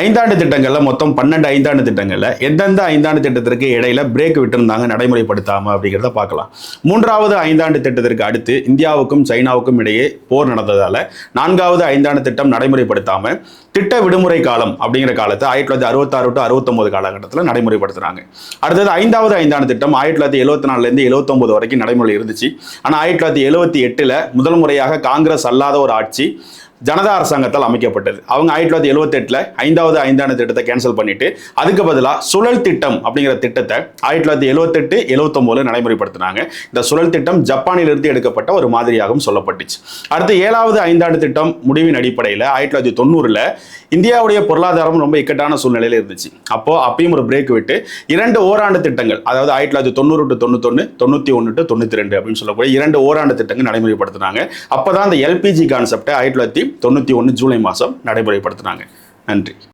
ஐந்தாண்டு திட்டங்களில் மொத்தம் பன்னெண்டு ஐந்தாண்டு திட்டங்களில் எந்தெந்த ஐந்தாண்டு திட்டத்திற்கு இடையில பிரேக் விட்டிருந்தாங்க நடைமுறைப்படுத்தாம அப்படிங்கிறத பார்க்கலாம். மூன்றாவது ஐந்தாண்டு திட்டத்திற்கு அடுத்து இந்தியாவுக்கும் சைனாவுக்கும் இடையே போர் நடந்ததால் நான்காவது ஐந்தாண்டு திட்டம் நடைமுறைப்படுத்தாம திட்ட விடுமுறை காலம் அப்படிங்கிற காலத்தை ஆயிரத்தி தொள்ளாயிரத்தி அறுபத்தாறு டு அறுபத்தொம்பது காலகட்டத்தில் நடைமுறைப்படுத்துறாங்க. அடுத்தது ஐந்தாவது ஐந்தாண்டு திட்டம் ஆயிரத்தி தொள்ளாயிரத்தி எழுபத்தி நாலுலேருந்து எழுபத்தொம்பது வரைக்கும் நடைமுறை இருந்துச்சு. ஆனால் ஆயிரத்தி தொள்ளாயிரத்தி எழுபத்தி எட்டில் முதல் முறையாக காங்கிரஸ் அல்லாத ஒரு ஆட்சி ஜனதா அரசாங்கத்தால் அமைக்கப்பட்டது. அவங்க ஆயிரத்தி தொள்ளாயிரத்தி எழுபத்தெட்டில் ஐந்தாவது ஐந்தாண்டு திட்டத்தை கேன்சல் பண்ணிட்டு அதுக்கு பதிலாக சுழல் திட்டம் அப்படிங்கிற திட்டத்தை ஆயிரத்தி தொள்ளாயிரத்தி எழுபத்தெட்டு எழுபத்தொம்போதில் நடைமுறைப்படுத்தினாங்க. இந்த சுழல் திட்டம் ஜப்பானிலிருந்து எடுக்கப்பட்ட ஒரு மாதிரியாகவும் சொல்லப்பட்டுச்சு. அடுத்து ஏழாவது ஐந்தாண்டு திட்டம் முடிவின் அடிப்படையில் ஆயிரத்தி தொள்ளாயிரத்தி தொண்ணூறில் இந்தியாவுடைய பொருளாதாரம் ரொம்ப இக்கட்டான சூழ்நிலையில் இருந்துச்சு. அப்போ அப்பயும் ஒரு பிரேக் விட்டு இரண்டு ஓராண்டு திட்டங்கள் அதாவது ஆயிரத்தி தொள்ளாயிரத்தி தொண்ணூறு டு தொண்ணூத்தொன்று தொண்ணூற்றி ஒன்று டு தொண்ணூற்றி ரெண்டு அப்படின்னு சொல்லக்கூடிய இரண்டு ஓராண்டு திட்டங்கள் நடைமுறைப்படுத்தினாங்க. அப்போ தான் அந்த எல்பிஜி கான்செப்டை ஆயிரத்தி தொள்ளாயிரத்தி தொண்ணூற்றி ஒன்று ஜூலை மாதம் நடைமுறைப்படுத்தினாங்க. நன்றி.